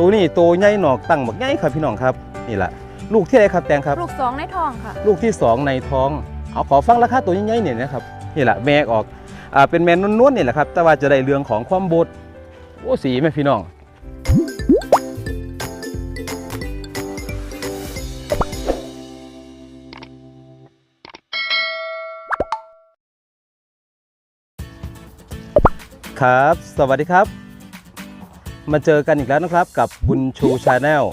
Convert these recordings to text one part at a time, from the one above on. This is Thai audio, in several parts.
ตัวนี้ตัวใหญ่หนอกตั้งบักใหญ่ครับพี่น้องครับนี่แหละลูกที่ไหนครับแตงครับ ลูกสองในท้องค่ะ ลูกที่2ในท้องเอาขอฟังราคาตัวใหญ่ๆเนี่ยนะครับนี่แหละแม่ออกอ่าเป็นแมนนวลๆนี่แหละครับ แต่ว่าจะได้เรื่องของความบดโอ้สีไหมพี่น้องครับ สวัสดีครับ มาเจอกันอีกแล้วนะครับกับบุญชูชาแนล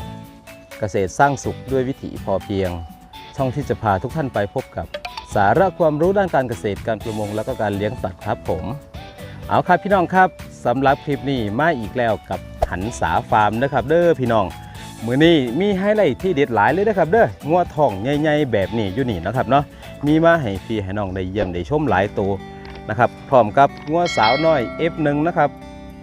เกษตรสร้างสุขด้วยวิถีพอเพียง ช่องที่จะพาทุกท่านไปพบกับ สาระความรู้ด้านการเกษตรการประมงและก็การเลี้ยงสัตว์ครับผม เอาครับพี่น้องครับสำหรับคลิปนี้มาอีกแล้วกับหันสาฟาร์มนะครับ เด้อพี่น้องมือนี้มีไฮไลท์ที่เด็ดหลายเลยนะครับเด้องัวทองใหญ่ๆแบบนี้อยู่นี่นะครับเนาะมีมาให้พี่ให้น้องได้เยี่ยมได้ชมหลายตัวนะครับพร้อมกับงัวสาวน้อย F1 นะครับ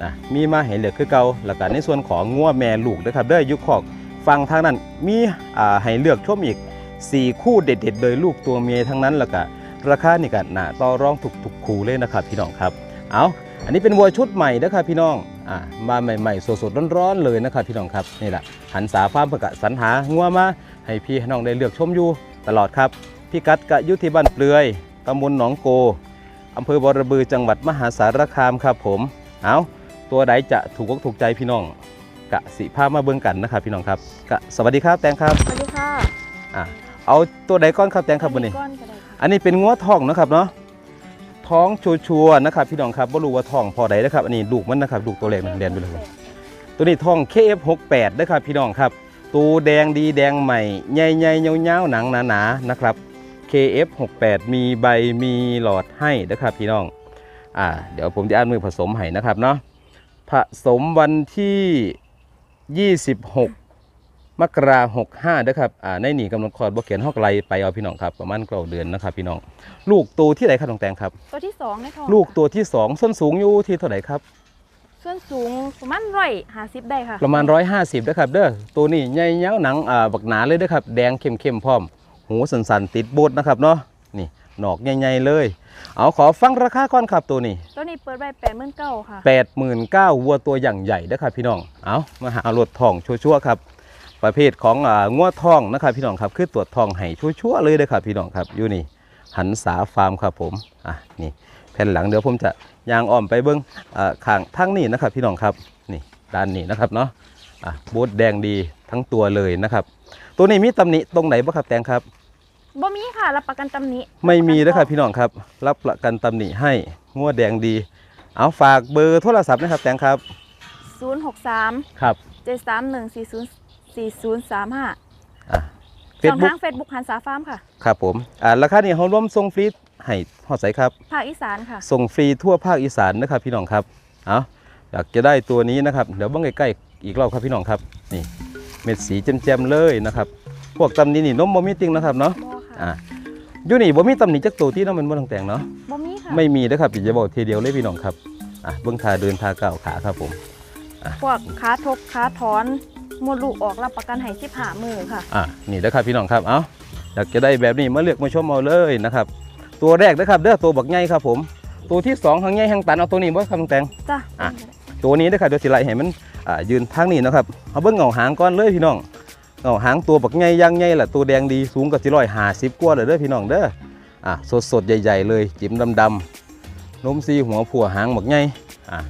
นะมีมาให้เลือกคือเก่าแล้วก็ในส่วนของงัวแม่ลูกนะครับเด้ออยุคขอกฟังทางนั้นมีอ่าให้เลือกชมอีก 4 คู่เด็ดๆ โดยลูกตัวเมียทั้งนั้นแล้วก็ราคานี่ก็น่าต่อรองถูกๆคู่เลยนะครับพี่น้องครับเอาอันนี้เป็นวัวชุดใหม่นะครับพี่น้องอ่ามาใหม่ๆสดๆร้อนๆเลยนะครับพี่น้องครับนี่แหละหันสาฟาร์มประกาศสรรหางัวมาให้พี่น้องได้เลือกชมอยู่ตลอดครับพี่กัดกะยุที่บ้านเปลือยตำบลหนองโกอำเภอบรบือจังหวัดมหาสารคามครับผมเอา ตัวใดจะถูกอกถูกใจพี่น้องกะสิภาพมาเบิ่งกันนะครับพี่น้องครับกะสวัสดีครับแตงครับสวัสดีค่ะอะเอาตัวใดก้อนครับแตงครับวันนี้ ก้อนก็ได้ค่ะอันนี้เป็นงัวทองนะครับเนาะท้องชัวร์ๆนะครับพี่น้องครับบ่รู้ว่าท้องพอใดนะครับอันนี้ลูกมันนะครับลูกตัวเล็กนะเรียนไปเลย ตัวนี้ท้อง KF68 นะครับพี่น้องครับ ตัวแดงดีแดงใหม่ใหญ่ๆยาวๆหนังหนาๆนะครับ KF68 มีใบมีหลอดให้นะครับพี่น้องอ่าเดี๋ยวผมจะอ่านมือผสมให้นะครับเนาะ ผสมวันที่ 26 มกราหกห้าเด้อครับอ่าในนี่กำลังคลอดบ่เขียนฮอกไลไปเอาพี่น้องครับประมาณเก้าเดือนนะครับพี่น้อง ลูกตัวที่ไหนครับน้องแตงครับ ตัวที่สองในท้องลูกตัวที่สองส้นสูงอยู่ที่เท่าไหร่ครับ ส่วนสูงประมาณร้อยห้าสิบได้ค่ะ ประมาณ 150นะครับเด้อตัวนี้ใหญ่ยาวหนังอ่าบักหนาเลยเด้อครับแดงเข้มๆพร้อม หูสันๆติดโบดนะครับเนาะนี่ หนอกใหญ่ๆเลย เอาขอฟังราคาก่อนครับตัวนี้ ตัวนี้เปิดไว้แปดหมื่นเก้าค่ะ89,000วัวตัวอย่างใหญ่นะครับพี่น้อง เอามาหารถทองชั่วๆครับ ประเภทของอ่างัวทองนะครับพี่น้องครับ คือตรวจทองให้ชั่วๆเลยนะครับพี่น้องครับอยู่นี่หันสาฟาร์มครับผม อะนี่แผ่นหลังเดี๋ยวผมจะยางอ้อมไปเบิ้งอ่าข้างทั้งนี่นะครับพี่น้องครับนี่ด้านนี้นะครับเนาะอะบูดแดงดีทั้งตัวเลยนะครับ ตัวนี้มีตำหนิตรงไหนบ้างครับแตงครับ บ่มีค่ะ รับประกันตำหนิไม่มีนะครับพี่น้องครับ รับประกันตำหนิให้งัวแดงดี เอาฝากเบอร์โทรศัพท์นะครับแตงครับศูนย์หกสามครับเจ็ดสามหนึ่งสี่ศูนย์สี่ศูนย์สามห้าอะเฟช่ซองบุ๊กทางเฟซบุ๊กหันสาฟาร์มค่ะ ครับผมอ่าราคานี้เขาร่วมส่งฟรีให้ฮอดใสครับ ภาคอีสานค่ะ ส่งฟรีทั่วภาคอีสานนะครับพี่น้องครับเอาอยากจะได้ตัวนี้นะครับ เดี๋ยวเบ้างใกล้ๆอีกรอบครับพี่น้องครับ นี่ เม็ดสีแจ่มๆเลยนะครับ พวกตำหนินี่นมบ่มีติงนะครับเนาะ บ่ ค่ะอ่าอยู่นี่บ่มีตำหนิจักตัวที่เน้องมันบ่ต้องแต่งเนาะบ่มีค่ะไม่มีนะครับอย่าบอกทีเดียวเลยพี่น้องครับอะเบื้องทาเดินทาก้าวขาครับผมพวกขาทกขาถอนมดลูกออกรับประกันให้สิบห้ามือค่ะอะนี่นะครับพี่น้องครับเอาอยากจะได้แบบนี้มาเลือกมาชมเอาเลยนะครับ ตัวแรกนะครับเด้อตัวบักใหญ่ครับผม ตัวที่สองหางใหญ่หางตันเอาตัวนี้บ่ครับน้องแตงจ้ะอะตัวนี้นะครับเดี๋ยวสิไล่ให้มันอ่ายืนทางนี้นะครับเอาเบิ้งเงาหางก่อนเลยพี่น้อง เงาหางตัวบักใหญ่ย่างใหญ่แหละตัวแดงดีสูงกับสิร้อยห้าสิบกว่าเลยเด้อพี่น้องเด้ออะสดสดๆใหญ่ๆเลย จิ้มดำๆนมซีหัวผัวหางบักใหญ่อะ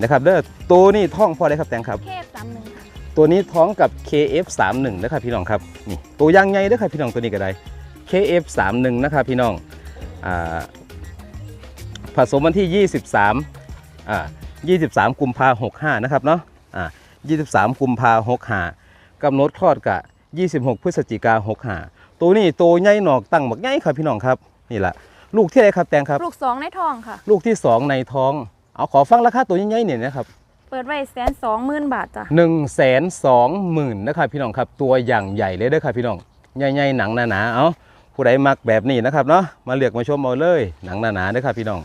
นะครับเด้อตัวนี้ท้องพอได้ครับแตงครับเทพสามหนึ่งค่ะตัวนี้ท้องกับ KF31 นะครับพี่น้องครับนี่ตัวย่างใหญ่เด้อครับพี่น้องตัวนี้ก็ได้ KF31 นะครับพี่น้องอ่าผสมวันที่ 23อ่า23 กุมภา65นะครับเนาะอ่า23 กุมภา65 กำหนดคลอดกะ 26 พฤศจิกา65ตัวนี้ตัวใหญ่หนอกตั้งบักใหญ่ครับพี่น้องครับนี่แหละลูกที่ไหนครับแตงครับ ลูกสองในท้องค่ะ ลูกที่2ในท้อง เอาขอฟังราคาตัวใหญ่ๆเนี่ยนะครับเปิดไว้แสนสองหมื่นบาทจ้ะหนึ่งแสนสองหมื่นนะครับพี่น้องครับตัวอย่างใหญ่เลยเด้อครับพี่น้องใหญ่ๆหนังหนาๆเอาผู้ใดมักแบบนี้นะครับเนาะมาเลือกมาชมเอาเลยหนังหนาๆเด้อครับพี่น้อง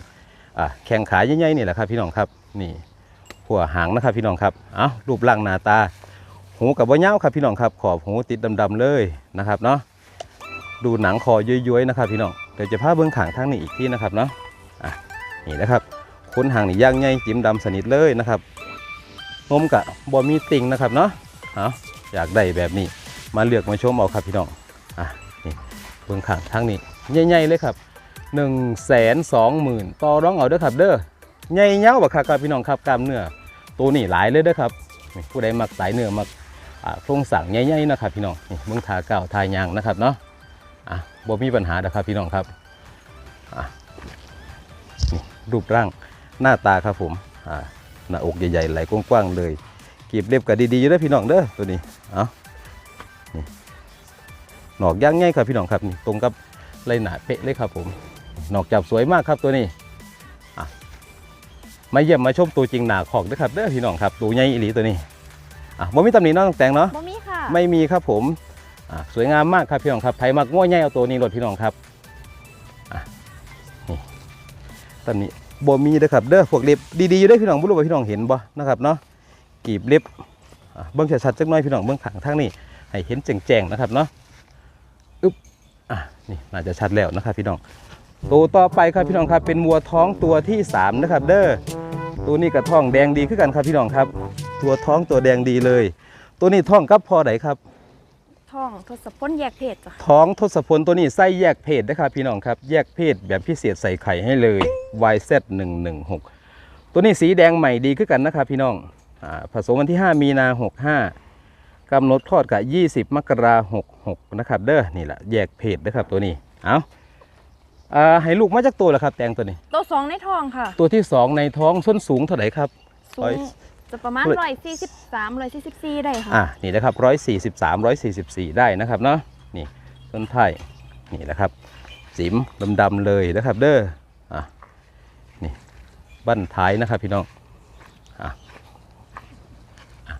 อะแข้งขาใหญ่ๆนี่แหละครับพี่น้องครับนี่หัวหางนะครับพี่น้องครับเอารูปร่างหน้าตา หูกับว่าเย้าวครับพี่น้องครับขอบหูติดดำๆเลยนะครับเนาะดูหนังคอย้อยๆนะครับพี่น้องเดี๋ยวจะพาเบื้องขางทางนี้อีกที่นะครับเนาะอะนี่นะครับขนหางนี่ย่างใหญ่จิ้มดำสนิทเลยนะครับนมกะบ่มีติ่งนะครับเนาะเอาอยากได้แบบนี้มาเลือกมาชมเอาครับพี่น้องอะนี่เบื้องขางทางนี้ใหญ่ๆเลยครับ1นึ่งแสนสองหมื่นต่อร้องเอาเด้อครับเด้อใหญ่เงาบักคักรับพี่น้องครับกล้ามเนื้อตัวนี้หลายเลยเด้อครับผู้ใดมักสายเนื้อมักอ่า โครงสั่งใหญ่ๆนะครับพี่น้องนี่มืองทาเก่าทายางนะครับเนาะอะบ่มีปัญหาเด้อครับพี่น้องครับอะนี่รูปร่างหน้าตาครับผมอ่าหน้าอกใหญ่ๆไหลกว้างๆเลยกีบเล็บก็ดีๆอยู่เด้พี่น้องเด้อตัวนี้เอาหนอกย่างง่ายครับพี่น้องครับนี่ตรงกับไรหนาเป๊ะเลยครับผมหนอกจับสวยมากครับตัวนี้อะมาเยี่ยมมาชมตัวจริงหนาขอกด้วยครับเด้อพี่น้องครับตัวใหญ่อีหลีตัวนี้ อะบ่มีตำหนิเน้องแต่งเนาะบ่มีค่ะ ไม่มีครับผมอะสวยงามมากครับพี่น้องครับไผมักง่วใหญ่เอาตัวนี้รถพี่น้องครับอะนี่ตำหนิบ่มีเด้อครับเด้อพวกเล็บดีๆอยู่เด้อพี่น้องบ่รู้ว่าพี่น้องเห็นบ่นะครับเนาะกีบเล็บอะเบิ่งชัดๆจักหน่อยพี่น้องเบิ่งข้างทางนี้ให้เห็นแจ้งๆนะครับเนาะอะนี่น่าจะชัดแล้วนะครับพี่น้อง ตัวต่อไปครับพี่น้องครับเป็นวัวท้องตัวที่สามนะครับ เด้อตัวนี้กับท้องแดงดีขึ้นกันครับพี่น้องครับ ตัวท้องตัวแดงดีเลย ตัวนี้ท้องกับพอไหนครับท่องทศพลแยกเพศจ้ะท้องทศพลตัวนี้ไส้แยกเพศนะครับพี่น้องครับ แยกเพศแบบพิเศษใส่ไข่ให้เลย YZ116 ตัวนี้สีแดงใหม่ดีขึ้นกันนะครับพี่น้องอาผสมวันที่ 5 มีนา 65กำหนดคลอดกับ20 มกราคม66นะครับเด้อนี่แหละแยกเพศนะครับตัวนี้เอาอ่าให้ลูกมาจากตัวแล้วครับ แตงตัวนี้ ตัวสองในท้องค่ะ ตัวที่2ในท้องส้นสูงเท่าไหร่ครับสูร้อยง จะประมาณร้อยร้อยสี่สิบสามร้อยสี่สิบสี่ได้ค่ะอะนี่นะครับ143 144ได้นะครับเนาะนี่ต้นไผ่นี่นะครับสิมดำๆเลยนะครับเด้ออะนี่บั้นท้ายนะครับพี่น้องอะอะ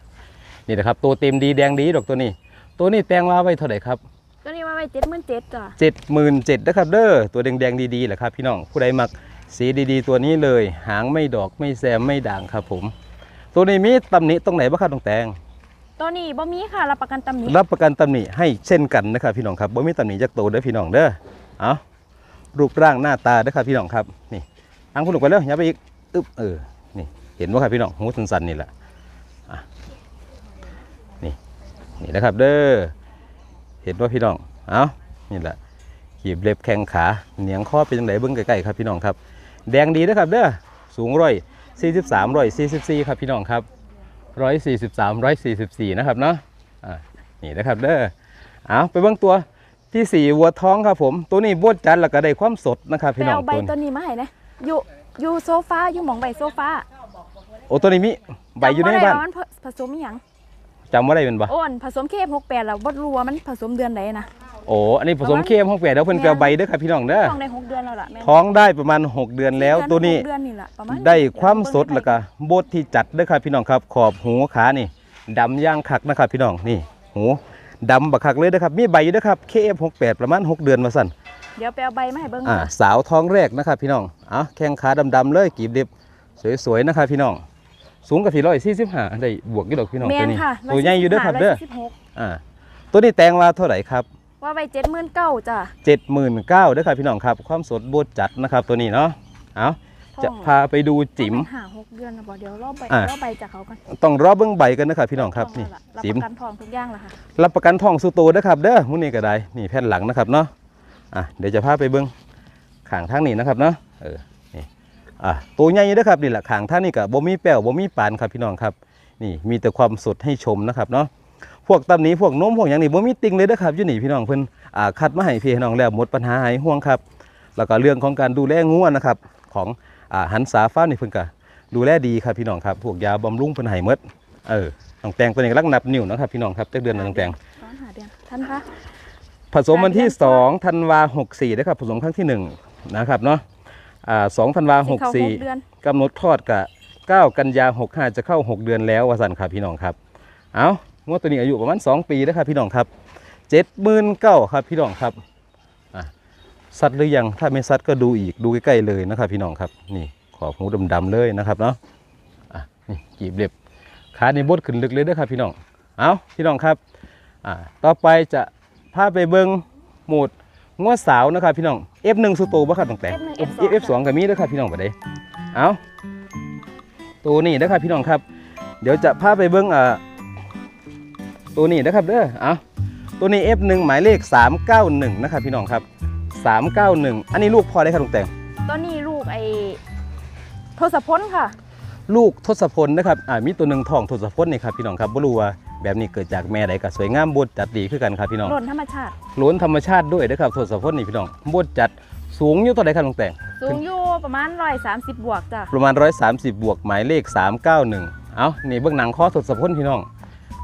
นี่นะครับตัวเต็มดีแดงดีดอกตัวนี้ ตัวนี้แตงว่าไว้เท่าไหร่ครับตัวนี้มาไว้เจ็ดหมื่นเจ็ดจ้ะเจ็ดหมื่นเจ็ดนะครับเด้อตัวแดงๆดีๆแหละครับพี่น้องผู้ใดมักสีดีๆ ตัวนี้เลย หางไม่ดอกไม่แซมไม่ด่างครับผม ตัวนี้มีตำหนิตรงไหนบ้างครับน้องแตงตัวนี้บ่มีค่ะรับประกันตำหนิรับประกันตำหนิให้เช่นกันนะครับพี่น้องครับบ่มีตำหนิจากตัวเด้อพี่น้องเด้อเอารูปร่างหน้าตาเด้อครับพี่น้องครับนี่อังพูดลงไปเลยอย่าไปอีกอึ๊บเออนี่เห็นว่าครับพี่น้องหูสันๆนี่แหละอะนี่นี่นะครับเด้อเห็นว่าพี่น้องเอานี่แหละขีบเล็บแข้งขาเหนียงข้อเป็นยังไงเบิ้งใกล้ๆครับพี่น้องครับ แดงดีนะครับเด้อสูงร้อย สี่สิบสามร้อยสี่สิบสี่ครับพี่น้องครับร้อยสี่สิบสามร้อยสี่สิบสี่นะครับเนาะอ่านี่นะครับเด้อเอาไปเบิ้งตัวที่สี่วัวท้องครับผม ตัวนี้บวดจันทร์แล้วก็ได้ความสดนะครับไปพี่น้องเอาใบตัวตัวนี้นี้มาให้นะอยู่อยู่โซฟาอยู่หมองใบโซฟาโอ้ตัวนี้มีใบอยู่ในจำบ่ได้บ้านว่มันผสมอหยัง จำว่าได้เป็นปะโอ้นผสมเคมหกแปดแล้วบ่รู้ว่ามันผสมเดือนไหนนะโอ้อันนี้ผสมเข้มห้องแปดแล้วเพิ่นเกลียวใบเด้อครับพี่น้องเด้อท้องได้หกเดือนแล้วล่ะแม่ท้องได้ประมาณ 6 เดือนแล้วเดือตัวนี้หกเดือนนี่ล่ะประมาณได้ความสดแล้วก็บดที่จัดเด้อครับพี่น้องครับขอบหูขานี่ดำย่างคักนะครับพี่น้องนี่หูดำบักคักเลยนะครับมีใบอยู่เด้อครับ KF68 ประมาณ 6 เดือนมาสั่นเดี๋ยวไปเอาใบมาให้เบิ่งอ่าค่ะสาวท้องแรกนะครับพี่น้องเอะแข้งขาดำๆเลยกีบเด็บสวยๆนะครับพี่น้อง สูงกับสี่ร้อยสี่สิบห้าได้บวกอยู่ดอกพี่น้องแม่ตัวนนี้ค่ะตัวใหญ่อยู่เด้อครับเด้อสิบหกอ่าตัวนี้แตงว่าเท่าไหร่ครับว่าใบเจ็ดหมื่นเก้าจ้ะเจ็ดหมื่นเก้าเด้อครับพี่น้องครับ ความสดบดจัดนะครับตัวนี้เนาะเอาจะพาไปดูจิ๋มหาหกเดือนแล้วบ่เดี๋ยวรอบใบอะรอบใบจากเขากันต้องรอเบิ้งใบกันนะครับพี่น้องครับนี่รับจิ๋มประกันทองทุกอย่างแล้วค่ะรับประกันทองสุโตนะครับเด้อมื้อนี้ก็ได้นี่แผ่นหลังนะครับเนาะอะเดี๋ยวจะพาไปเบิ้งข้างทางนี้นะครับเนาะเออนี่ อะตัวใหญ่เด้อครับนี่แหละข้างทางนี้ก็บ่มีแป้วบ่มีปานครับพี่น้องครับนี่มีแต่ความสดให้ชมนะครับเนาะพวกตำหนี้พวกโน้มพวกอย่างนี้บ่มีติงเลยเด้อครับอยู่นี่พี่น้องเพิ่นอ่าคัดมาให้พี่ให้น้องแล้วหมดปัญหาหายห่วงครับ แล้วก็เรื่องของการดูแลงัวนะครับของอ่าหันษาฟ้าร์มนี่เพิ่นก็ดูแลดีครับพี่น้องครับพวกยาบำรุงเพิ่นให้หมดเออน้องแตงตัวนี้กำลังนับนิ้วนะครับพี่น้องครับจักเดือนแล้วน้องแตงตอนหาเดือนท่านคะผสมวันที่การเรียน2ธันวา64นะครับผสมครั้งที่1นะครับเนาะ อ่า2ธันวาสิเข้าหกเดือน64กำหนดคลอดกับ9กันยา65จะเข้า6เดือนแล้ววาสันครับพี่น้องครับ เอางวดตัวนี้อายุประมาณ2ปีนะครับพี่น้องครับ79,000ครับพี่น้องครับอะสัตว์หรือยังถ้าไม่สัตว์ก็ดูอีกดูใกล้ๆเลยนะครับ พี่น้องครับ นี่ขอบหูดำๆเลยนะครับเนาะอะนี่กีบเล็บขาในบดขึ้นลึกเลยเด้อครับพี่น้องเอาพี่น้องครับอ่าต่อไปจะพาไปเบิงโหมด งวดสาวนะครับพี่น้อง F1 สุโตบ่ครับตั้งแต่ F1 F2 ก็มีเด้อครับพี่น้องบ่ได้เอาตัวนี้นะครับพี่น้องครับ เดี๋ยวจะพาไปเบิ้งอ่าตัวนี้นะครับเด้อเอาตัวนี้ F1 หมายเลข 391 นะครับพี่น้องครับ 391 อันนี้ลูกพอได้ครับลุงแต่งตัวนี้ลูกไอ้ทศพลค่ะ ลูกทศพลนะครับอ่ามีตัวหนึ่งทองทศพลนี่ครับพี่น้องครับบ่รู้ว่าแบบนี้เกิดจากแม่ใดก็สวยงามบดจัดดีคือกันครับพี่น้องหล่นธรรมชาติล้วนธรรมชาติด้วยนะครับทศพลนี่พี่น้องบดจัดสูงอยู่ตัวใดครับลุงแต่งสูงอยู่ประมาณ130บวกจ้ะประมาณ130บวกหมายเลข391เอานี่เบื้องหนังคอทศพลพี่น้อง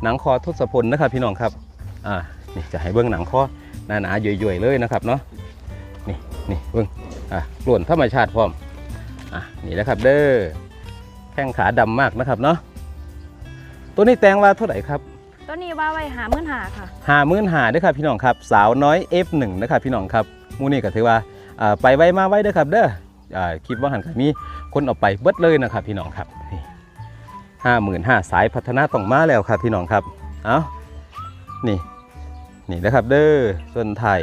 หนังคอทศพลนะครับพี่น้องครับอ่านี่จะให้เบื้องหนังคอหนาๆย่อยๆเลยนะครับเนาะนี่นี่เบื้องอะล้วนธรรมชาติพร้อมอะนี่นะครับเด้อแข้งขาดำมากนะครับเนาะตัวนี้แตงว่าเท่าไหร่ครับตัวนี้ว่าไว้หามื่นหาค่ะหามื่นหาด้วยครับพี่น้องครับ สาวน้อย F1 นะครับพี่น้องครับหมูนี่ก็ถือว่าอ่าไปไว้มาไว้เด้อครับเด้ออ่าคลิปว่าหันก็มีคนเอาไปเบิดเลยนะครับพี่น้องครับนี่ห้าหมื่นห้าสายพัฒนาต้องมาแล้วครับพี่น้องครับเอานี่นี่นะครับเด้อส่วนถ่าย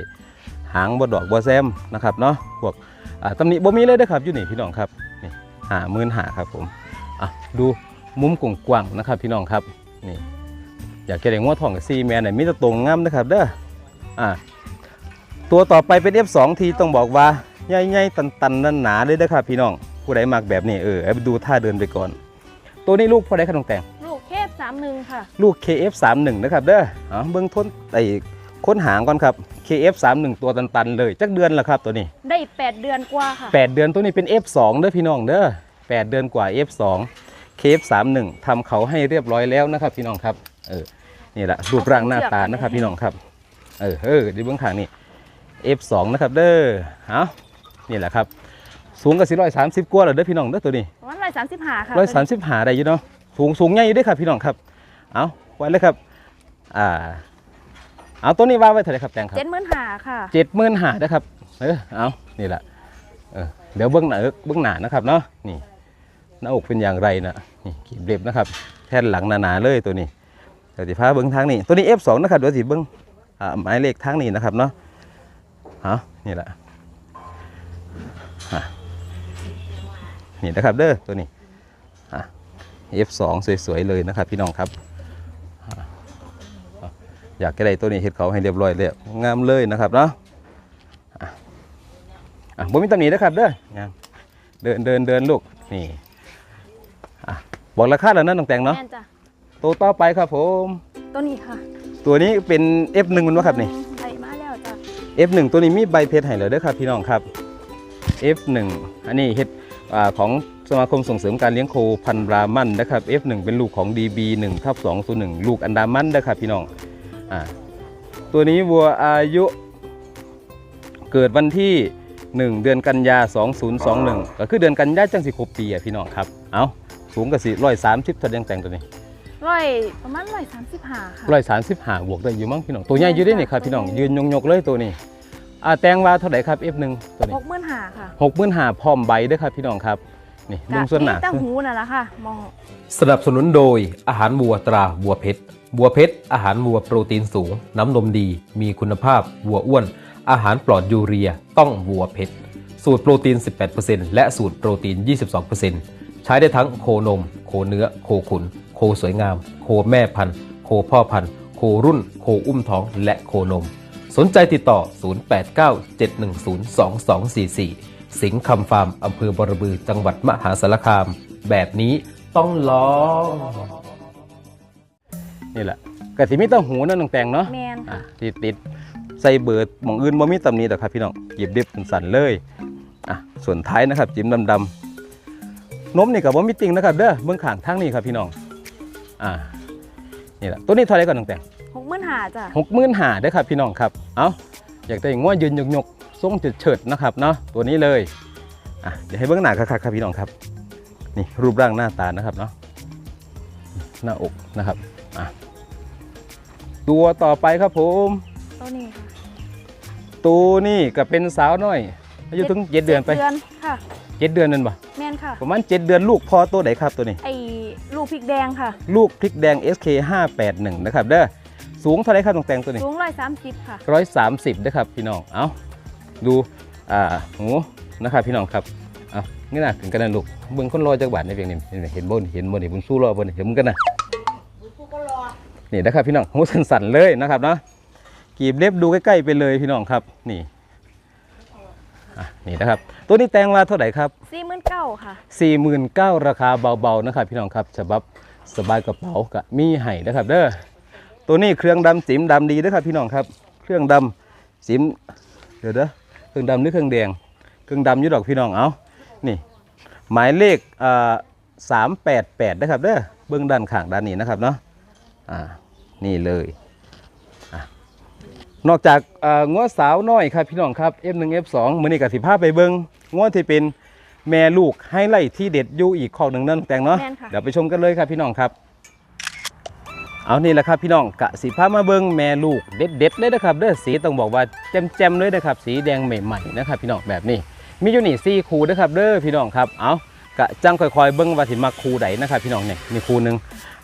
หางบดดอกบัวแซมนะครับเนาะพวกอ่าตำหนิบ่มีเลยเด้อครับอยู่นี่พี่น้องครับนี่ห้าหมื่นห้าครับผมอะ ดูมุมกว้างๆนะครับ พี่น้องครับนี่อยากจะได้งวดทองกับซีแมนเนี่ยมีแต่ตรงงามนะครับเด้ออ่าตัวต่อไปเป็น F2 ทีต้องบอกว่าใหญ่ๆตันๆหนาๆเลยนะครับพี่น้องผู้ใดมักแบบนี้เออเอาไปดูท่าเดินไปก่อน ตัวนี้ลูกพอได้ขนมแต่งลูกเคฟ31 ค่ะ ลูก KF31 นะครับเด้ออ๋อเบื้องต้นไอ้ค้นหางก่อนครับ KF31 ตัวตันๆเลยจักเดือนละครับตัวนี้ ได้ 8 เดือนกว่าค่ะ 8 เดือนตัวนี้เป็น F2 เด้อพี่น้องเด้อ8 เดือนกว่า F2 KF31 ทำเขาให้เรียบร้อยแล้วนะครับ พี่น้องครับ เออ นี่แหละรูปร่างหน้าตานะครับ พี่น้องครับ เออเออดีเบื้องข้างนี่ F2 นะครับ เด้อเอานี่แหละครับ สูงกับสี่ร้อยสามสิบกว่าแล้วเด้อพี่น้องเด้อตัวนี้ประมาณ135ค่ะร้อยสามสิบหาได้อยู่เนาะ สูงสูงใหญ่อยู่เด้อครับ พี่น้องครับ เอาไว้เลยครับ อ่า เอาตัวนี้ว่าไว้เท่าไหร่ครับแตงครับเจ็ดหมื่นหาค่ะเจ็ดหมื่นหานะครับ เออ เอานี่แหละ เออ เดี๋ยวเบื้องหน้าเบื้องหน้านะครับเนาะ นี่ หน้าอกเป็นอย่างไรนะนี่ขีดเล็บนะครับ แท่นหลังหนาๆเลยตัวนี้เดี๋ยวสิพาเบื้องทางนี้ ตัวนี้ F2 นะครับเดี๋ยวสิเบื้องอ่าหมายเลขทางนี้นะครับเนาะเอานี่แหละนี่นะครับเด้อตัวนี้อะ F2 สวยๆเลยนะครับ พี่น้องครับ อยากได้ตัวนี้เฮ็ดเขาให้เรียบร้อยเลยงามเลยนะครับเนาะอะบ่มีตำหนินะครับเด้อเดินเดินเดินลูกนี่ บอกราคาแล้วนะน้องแต่งเนาะแม่นจ้ะตัวต่อไปครับผม ตัวนี้ค่ะตัวนี้เป็น F1 มันวะครับนี่ได้มาแล้วจ้ะ F1 ตัวนี้มีใบเพชรให้เลยเด้อครับพี่น้องครับ F1 อันนี้เฮ็ดอ่าของสมาคมส่งเสริมการเลี้ยงโคพันธุ์บรามันนะครับ F1 เป็นลูกของ DB1 ทับ2ตัว1ลูกอันดามันนะครับพี่น้องอ่าตัวนี้วัวอายุเกิดวันที่ 1 เดือนกันยา 2021 ก็คือเดือนกันยาจังสิครบปีอะพี่น้องครับ เอา สูงกับสิร้อยสามสิบตัวแดงแต่งตัวนี้ร้อยประมาณร้อยสามสิบห้าค่ะร้อยสามสิบห้าบวกได้อยู่มั้งพี่น้องตัวใหญ่อยู่ได้นี่ครับพี่น้องยืนยกๆเลยตัวนี้อ่าแตงว่าเท่าไหร่ครับ F1 ตัวนี้หกหมื่นหาค่ะหกหมื่นห้าพร้อมใบเด้วยครับพี่น้องครับนี่มุมส่วนหนาตั้งหูน่ะละค่ะมองสนับสนุนโดยอาหารวัวตราวัวเพชรวัวเพชรอาหารวัวโปรตีนสูง น้ำนมดี มีคุณภาพวัวอ้วน อาหารปลอดยูเรีย ต้องวัวเพชรสูตรโปรตีน 18%และสูตรโปรตีน 22% ใช้ได้ทั้งโคนม โคเนื้อ โคขุน โคสวยงาม โคแม่พันธุ์ โคพ่อพันธุ์ โครุ่น โคอุ้มท้อง และโคนม สนใจติดต่อ 0897102244 สิงห์คำฟาร์มอำเภอบรบือจังหวัดมหาสารคาม แบบนี้ต้องลองนี่แหละกะสิมีเต้าหูนั่นน้องแตงเนาะแมนอะค่ะติดติดใส่เบิดหมองอื่นบ่มีตำหนี้แต่ครับพี่น้องหยิบดิบสั่นๆเลยอะส่วนท้ายนะครับ จิ้มดำๆ นมนี่กับบ่มีติ่งนะครับเด้อเบื้องข้างทางนี้ครับพี่น้องอ่านี่แหละตัวนี้เท่าไหรก่อนน้องแตงหกหมื่นหาจ้ะหกหมื่นหาได้อครับพี่น้องครับเอาอยากได้ง้วยืนยกยกๆทรงเฉิดๆนะครับเนาะตัวนี้เลยอะเดี๋ยวให้เบื้องหน้าคักๆครับพี่น้องครับ นี่รูปร่างหน้าตานะครับเนาะหน้าอกนะครับอะตัวต่อไปครับผมตัวนี้ค่ะตัวนี่ก็เป็นสาวน้อยอายุถึงเจ็ดเดือนไปเดือนค่ะเจ็ดเดือนนั่นปะแม นค่ะ ประมาณเจ็ดเดือนลูกพอตัวไหนครับตัวนี้ ไอ้ลูกพริกแดงค่ะ ลูกพริกแดง SK 581นะครับเด้อสูงเท่าไหรครับตรงแต่งตัวนี้สูงร้อยสามสิบค่ะร้อยสามสิบนะครับพี่น้องเอาดูอ่าหูนะครับพี่น้องครับเอานี่นะถึงกันนะลูกเบิ่งคนรอจักบาทในเพียงนี้เห็นไหมเห็นบ่นี่เห็นบ่นี่บุญสู้รอบ่นี่เห็นมึงกันนะนี่นะครับพี่น้องหูสั่นๆเลยนะครับเนาะกีบเล็บดูใกล้ๆไปเลยพี่น้องครับ นี่ อะนี่นะครับ ตัวนี้แตงมาเท่าไหร่ครับสี่หมื่นเก้าค่ะ49,000ราคาเบาๆนะครับ พี่น้องครับฉบับสบายกระเป๋าก็มีให้นะครับเด้อตัวนี้เครื่องดำจิ๋มดำดีเด้อครับ พี่น้องครับ เครื่องดำจิ๋มเดี๋ยวเด้อเครื่องดำหรือเครื่องแดง เครื่องดำอยุดอกพี่น้องเอานี่ หมายเลขอ่าสามแปดแปดนะครับเด้อเบื้องด้านข้างด้านนี้นะครับเนาะอ่านี่เลยอะ นอกจากอ่างัวสาวน้อยครับพี่น้องครับ F1 F2 มื้อนี้ก็สิพาไปเบิ่งงัวที่เป็นแม่ลูกให้ไล่ที่เด็ดอยู่อีกข้อหนึ่งนั่นแต่งเนาะแม่นค่ะเดี๋ยวไปชมกันเลยครับพี่น้องครับ เอานี่แหละครับพี่น้องกะสีพามาเบิ่งแม่ลูกเด็ดเด็ดๆเลยนะครับเด้อสีต้องบอกว่าแจ่มๆเลยนะครับ สีแดงใหม่ๆนะครับพี่น้องแบบนี้ มีอยู่นี่สี่คู่นะครับเด้อพี่น้องครับเอากะจังค่อยๆเบิ่งว่าสิมาคู่ใดนะครับพี่น้องเนี่ยมีคู่หนึง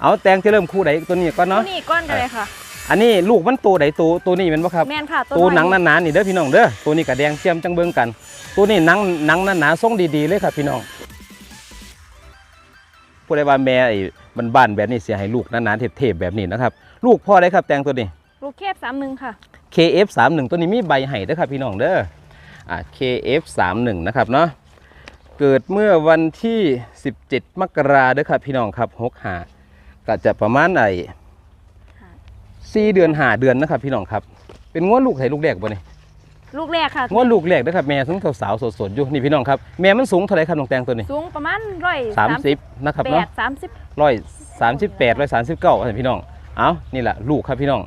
เอาแตงจะเริ่มคู่ใดตัวนี้ก่อนตัวเนาะนี้ก้อนกันเลยค่ะ อันนี้ลูกมันตัวใดตัวตัวนี้แมันบ่ครับแม่นค่ะตัวอยหนังหนาๆนี่เด้อพี่น้องเด้อตัวนี้กะแดงเจียมจังเบิ่งกัน ตัวนี้หนังหนังหนาๆทรงดีๆเลยครับพี่น้องผู้ใดว่าแม่ไอ้บ้านๆแบบนี้เสียให้ลูกหนาๆเทพๆแบบนี้นะครับลูกพ่อได้ครับแตงตัวนี้ ลูกเคบสามหนึ่งค่ะ KF31 ตัวนี้มีใบให้เด้อครับพี่น้องเด้ออ่า KF31 นะครับเนาะเกิดเมื่อวันที่ 17 มกราเด้อครับพี่น้องครับ6หาก็จะประมาณไอ้ สี่เดือนหาเดือนนะครับ พี่น้องครับ เป็นง้วลูกไถลูกแรกบ่นี่ลูกแรกค่ะง้วลูกแรกเด้อครับแม่สูงสาวๆสดๆอยู่นี่พี่น้องครับแม่มันสูงเท่าไหร่ครับน้องแตงตัวนี้สูงประมาณร้อย30นะครับแปเนาะดสามสิบร้อยสามสิบแปดร้อยสามสิบเก้าพี่น้องเอานี่แหละลูกครับพี่น้อง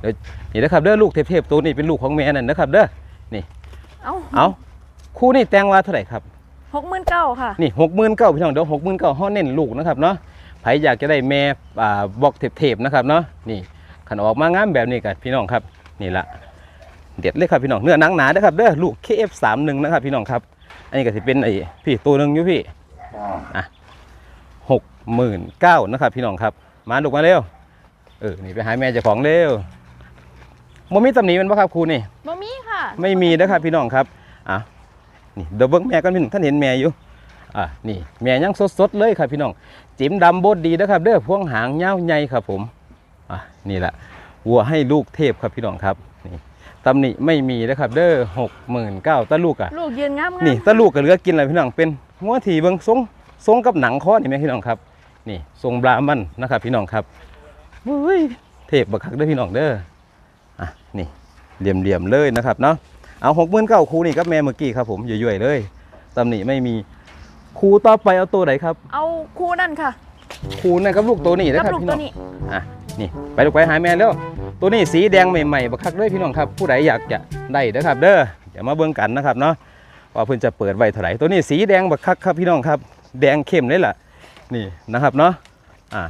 เดี๋ยวนี่นะครับเด้อลูกเทพๆตัวนี้เป็นลูกของแม่นั่นนะครับเด้อเอ้าเอาคู่นี่แตงว่าเท่าไหร่ครับหกหมื่นเก้าค่ะนี่หกหมื่นเก้าพี่น้องเดี๋ยวหกหมื่นเก้าห้อเน้นลูกนะครับเนาะใครอยากจะได้แม่อ่าบอกเทพๆนะครับเนาะนี่ ขันออกมางามแบบนี้กับพี่น้องครับนี่ละเด็ดเลยครับพี่น้องเนื้อหนังหนานะครับเด้อลูก KF31 นะครับพี่น้องครับ อันนี้ก็จะเป็นไอ้พี่ตัวหนึ่งอยู่พี่อะหกหมื่นเก้านะครับพี่น้องครับ มาลูกมาเร็วเออนี่ไปหาแม่เจ้าของเร็วโมมีตำหนิมันปะครับครูนี่บ่มีค่ะ ไม่มีนะครับพี่น้องครับอะนี่เดี๋ยวเบิ้งแม่กันพี่น้องท่านเห็นแม่อยู่อะนี่แม่ยังสดๆเลยครับพี่น้องจิ้มดำโบดดีนะครับเด้อพวงหางเง้าวใหญ่ครับผม อะนี่แหละวัวให้ลูกเทพครับพี่น้องครับนี่ตำหนิไม่มีนะครับ เด้อหกหมื่นเก้าตาลูกอะลูกยืนงามงามนี่ตาลูกก็เหลือกินอะไรพี่น้องเป็นหัวถีเบิงทรงทรงกับหนังคอนี่ไหมพี่น้องครับ นี่ทรงบรามันนะครับ พี่น้องครับเฮ้ยเทพบักคักเด้อพี่น้องเด้ออะนี่เหลี่ยมเหลี่ยมๆเลยนะครับเนาะเอาหกหมื่นเก้าคูนี่กับแม่เมื่อกี้ครับผมย่อยๆเลยตำหนิไม่มีคูต่อไปเอาตัวไหนครับ เอาคู่นั่นค่ะคูนั่นกับลูกตัวนี้นะกับครับลูกพี่ตัน้วองนี้อะ นี่ไปลูกไปหาแม่แล้วตัวนี้สีแดงใหม่ๆบักคักเลยพี่น้องครับ ผู้ใดอยากจะได้นะครับ เด้อเดี๋ยวมาเบิ่งกันนะครับเนาะว่าเพิ่นจะเปิดไว้เท่าไหร่ตัวนี้สีแดงบักคักครับพี่น้องครับ แดงเข้มเลยล่ะนี่นะครับเนาะอ่า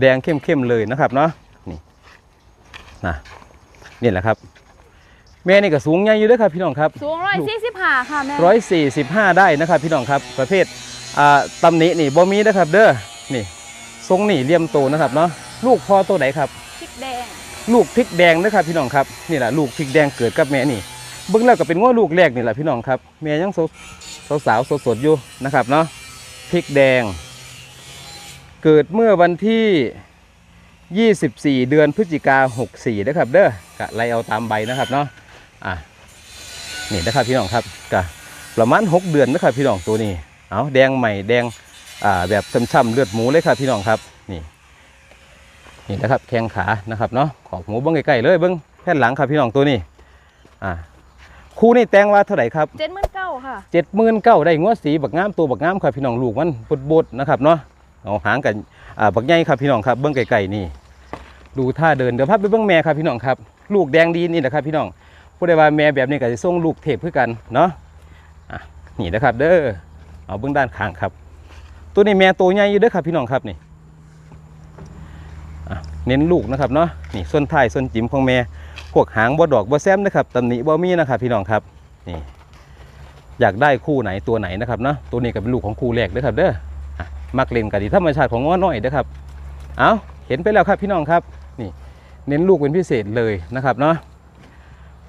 แดงเข้มๆเลยนะครับเนาะนี่นะนี่แหละครับ แม่นี่ก็สูงใหญ่อยู่เด้วยครับพี่น้องครับสูงร้อยสี่สิบห้าค่ะแม่ร้อยสี่สิบห้าได้นะครับ พี่น้องครับประเภทอ่าตำหนินี่บ่มีนะครับ เด้อนี่ทรงนี่เลี่ยมโตนะครับเนาะ ลูกพอตัวไหนครับ พริกแดง ลูกพริกแดงนะครับพี่น้องครับนี่แหละลูกพริกแดงเกิดกับแม่นี่เบิ่งแล้วก็เป็นง้อลูกแรกนี่แหละพี่น้องครับแม่ยังสดสาวๆสดๆอยู่นะครับเนาะพริกแดง เกิดเมื่อวันที่ 24 เดือนพฤศจิกา64นะครับเด้อกะไล่เอาตามใบนะครับเนาะอะนี่นะครับพี่น้องครับกะประมาณ 6 เดือนนะครับพี่น้องตัวนี้เอาแดงใหม่แดงอ่าแบบช่ำๆเลือดหมูเลยครับพี่น้องครับ นี่นี่นะครับแข้งขานะครับเนาะขอบหมูเบิ้งใกล้ๆเลยเบิ้งแผ่นหลังครับพี่น้องตัวนี้อ่าคู่นี่แตงว่าเท่าไหร่ครับเจ็ดหมื่นเก้าค่ะเจ็ดหมื่นเก้าได้งวดสีบักงามตัวบักงามครับพี่น้องลูกมันบดๆนะครับเนาะเอาหางกันอ่าบักใหญ่ครับพี่น้องครับเบิ้งไกลๆนี่ ดูท่าเดินเดี๋ยวพาไปเบิ้งแม่ครับพี่น้องครับ ลูกแดงดีนี่แหละครับพี่น้องผู้ใดว่าแม่แบบนี้ก็จะส่งลูกเทพเพื่อกันเนาะอะนี่นะครับ เด้อเอาเบิ้งด้านข้างครับ ตัวนี้แม่ตัวใหญ่อยู่เด้อครับพี่น้องครับนี่อะ เน้นลูกนะครับเนาะนี่ส่วนท้ายส่วนจิ๋มของแม่พวกหางบ่ดอกบ่แซมนะครับตำหนิบ่มีนะครับพี่น้องครับนี่อยากได้คู่ไหนตัวไหนนะครับเนาะตัวนี้ก็เป็นลูกของคู่แรกเด้อครับเด้อมักเล่นกับดีธรรมชาติของง้อน้อยเด้อครับเอาเห็นไปแล้วครับพี่น้องครับนี่เน้นลูกเป็นพิเศษเลยนะครับเนาะ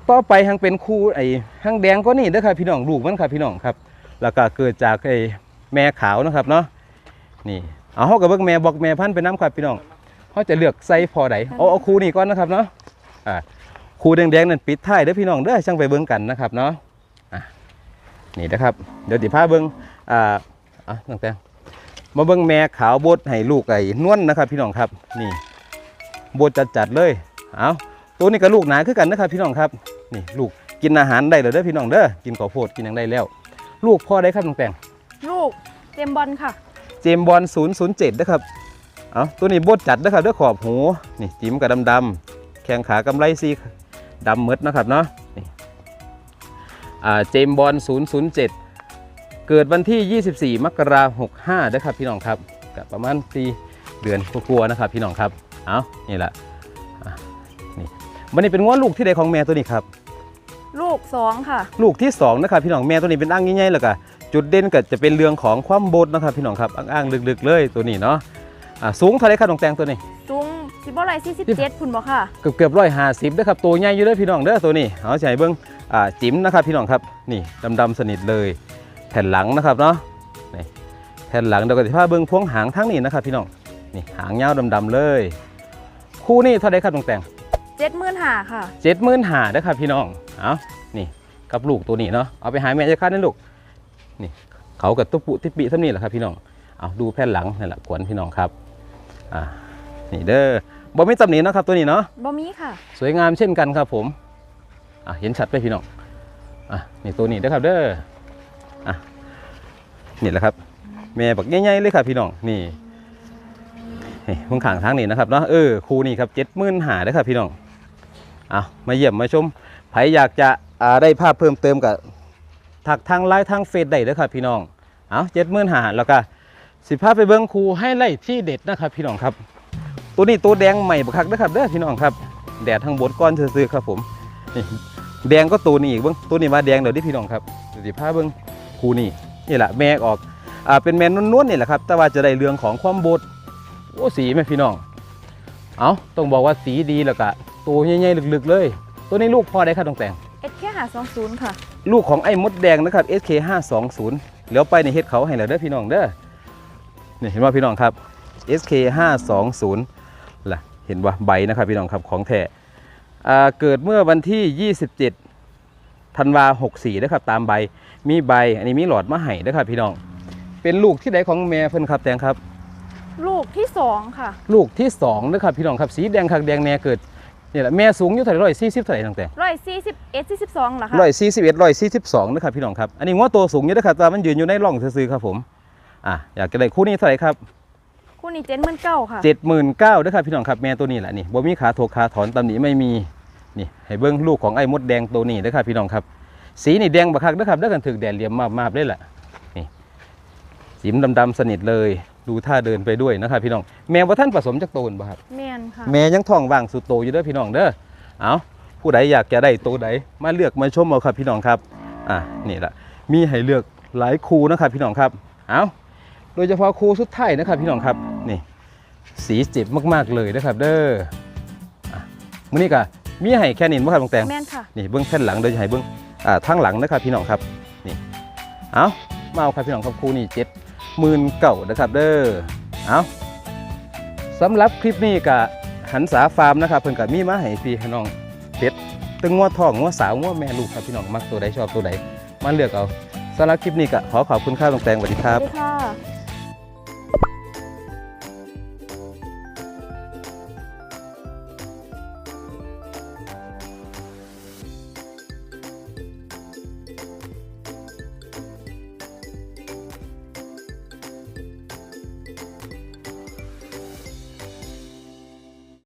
ต่อไปหังเป็นคู่ไอ้หังแดงก็นี่เด้อครับพี่น้องลูกมันครับพี่น้องครับ แล้วก็เกิดจากไอ้แม่ขาวนะครับเนาะนี่เอาเฮากับเบิ่งแม่บอกแม่พันไปน้ำครับพี่น้อง เขาจะเลือกไซส์พอใดเอาเอาคูนี่ก่อนนะครับเนาะอ่าคูแดงๆนั่นปิดท้ายเด้อพี่น้องเด้อช่างไปเบิ่งกันนะครับเนาะอะนี่นะครับ เดี๋ยวติพาเบิ่งอ่าอะตั้งแต่มาเบิ่งแม่ขาวบดให้ลูกไอ้นวลนะครับ พี่น้องครับนี่บดจัดๆเลยเอาตัวนี้ก็ลูกหนาคือกันนะครับ พี่น้องครับนี่ลูกกินอาหารได้แล้วเด้อพี่น้องเด้อกินข้าวโพดกินหยังได้แล้ว ลูกพ่อได้ครับน้องแปงลูกเจมส์บอลค่ะ เจมส์บอล007นะครับ เอาตัวนี้บดจัดนะครับด้วยขอบหูนี่จิ้มกับดำๆแข้งขากำไรซีดำหมดนะครับเนาะนี่อ่าเจมส์บอล007 เกิดวันที่ 24 มกราคม65นะครับพี่น้องครับกับประมาณปีเดือนกลัวาๆนะครับพี่น้องครับเอานี่แหละอะนี่มันนี่เป็นง้อลูกที่ใดของแม่ตัวนี้ครับ ลูกสองค่ะ ลูกที่สองนะครับพี่น้องแม่ตัวนี้เป็นอ่างใหญ่ๆแล้วก็จุดเด่นก็จะเป็นเรื่องของความโบดนะครับพี่น้องครับอ่างๆลึกๆเลยตัวนี้เนาะ อ่าสูงเท่าไรครับน้องแตงตัวนี้จุงสิบอะไรสี่สิบเจ็ดคุณบอกค่ะ เกือบเกือบร้อยห้าสิบเด้อครับตัวใหญ่อยู่เด้อพี่น้องเด้อตัวนี้เอาใส่เบิ้งอ่าจิ้มนะครับพี่น้องครับนี่ดำๆสนิทเลย แผ่นหลังนะครับเนาะนี่แผ่นหลังเดี๋ยวก็จะพาเบิ้งพวงหางทั้งนี้นะครับพี่น้องนี่หางยาวดำๆเลย คู่นี้เท่าไรครับน้องแตงเจ็ดหมื่นหาค่ะเจ็ดหมื่นหาเด้อครับพี่น้องเอานี่กับลูกตัวนี้เนาะเอาไปหาแม่จะคัดนั่นลูกนี่เขากับตุ๊ปุติปิท่านี่แหละครับพี่น้องเอาดูแผ่นหลังนี่นแหละขวนพี่น้องครับ อ่านี่เด้อบ่มีตำหนิเนาะครับตัวนี้เนาะบอมีค่ะ สวยงามเช่นกันครับผมอะเห็นชัดไปพี่น้องอะนี่ตัวนี้เด้อครับเด้ออะนี่แหละครับ แม่บักใหญ่ๆเลยครับพี่น้องนี่นี่ข้างขางทางนี้นะครับเนาะเออครูนี่ครับเจ็ดหมื่นหาเด้อครับพี่น้องเอามาเยี่ยมมาชมใครอยากจะอ่าได้ภาพเพิ่มเติมกับทักทางไลน์ทางเฟซได้เด้อครับพี่น้องเอาเจ็ดหมื่นหาแล้วก็ สิภาพไปเบิ้งครูให้ไล่ที่เด็ดนะครับ พี่น้องครับ ตัวนี้ตัวแดงใหม่บักคักเด้อครับเด้อพี่น้องครับ แดดทางบนก้อนซื้อๆครับผมนี่แดงก็ตัวนี้อีกเบิ้งตัวนี้มาแดงเดี๋ยวดิพี่น้องครับเดี๋ยวสิภาพเบิ้งครูนี่นี่แหละแม่ออกอ่าเป็นแมนนวลๆนี่แหละครับ แต่ว่าจะได้เรื่องของความบดโอ้สีไหมพี่น้อง เอาต้องบอกว่าสีดีแล้วก็ตัวใหญ่ๆลึกๆเลย ตัวนี้ลูกพ่อได้ครับตองแต่งเอ็ดแค่หาสองศูนย์ค่ะ ลูกของไอ้มดแดงนะครับ SK 520เหลียวไปในเฮ็ดเขาให้แล้วเด้อพี่น้องเด้อ นี่เห็นว่าพี่น้องครับ SK 520ล่ะเห็นว่าใบนะครับพี่น้องครับของแท้อ่าเกิดเมื่อวันที่ 27ธันวา64นะครับตามใบมีใบอันนี้มีหลอดมาให้นะครับพี่น้อง เป็นลูกที่ใดของแม่เพิ่นครับแตงครับ ลูกที่สองค่ะ ลูกที่สองนะครับพี่น้องครับสีแดงคักแดงแน่เกิดนี่แหละแม่สูงอยู่เท่าไหร่ร้อยสี่สิบเท่าไหร่ตั้งแต่ร้อยสี่สิบเอ็ดสี่สิบสองเหรอคะร้อยสี่สิบเอ็ดร้อยสี่สิบสองนะครับพี่น้องครับ อันนี้ว่าตัวสูงอยู่นะครับแต่มันยืนอยู่ในร่องซื่อๆครับผม อะอยากจะได้คู่นี้เท่าไหร่ครับคู่นี้เจ็ดหมื่นเก้าค่ะเจ็ดหมื่นเก้านะครับพี่น้องครับแม่ตัวนี้แหละนี่บ่มีขาโถกขาถอนตำหนิไม่มีนี่ให้เบิ้งลูกของไอ้มดแดงตัวนี้นะครับพี่น้องครับ สีนี่แดงบักคักนะครับได้อกันถึกแดดเหลี่ยมมาบๆเลยแหละนี่สีมดำๆสนิทเลยดูท่าเดินไปด้วยนะครับพี่น้อง แม่ว่าท่านผสมจากโตนบ่ครับแมนค่ะแม่ยังท้องว่างสุดโตอยู่เด้อพี่น้องเด้อเอาผู้ใดอยากจะได้ตัวใดมาเลือกมาชมเอาครับพี่น้องครับอะนี่แหละมีให้เลือกหลายคูนะครับพี่น้องครับเอา โดยเฉพาะคูสุดท้ายนะครับพี่น้องครับนี่สีเจ็บมากๆเลยนะครับ เด้ออะมื้อนี้ก็มีให้แค่นี้บ่ครับน้องแตงแมนค่ะนี่เบื้องแผ่นหลังโดยจะให้เบื้องอ่าทางหลังนะครับพี่น้องครับนี่เอามาเอาครับพี่น้องครับครูนี่เจ็ดหมื่นเก่านะครับ เด้อเอาสำหรับคลิปนี้กับหันษาฟาร์มนะครับเพิ่นกับมีมาให้พี่ให้น้องเป็ดตึงงัวทองงัวสาวงัวแม่ลูกครับพี่น้องมักตัวใดชอบตัวใดมาเลือกเอาสำหรับคลิปนี้ก็ขอขอบคุณครับน้องแตงสวัสดีคสรัวับสดีค่ะ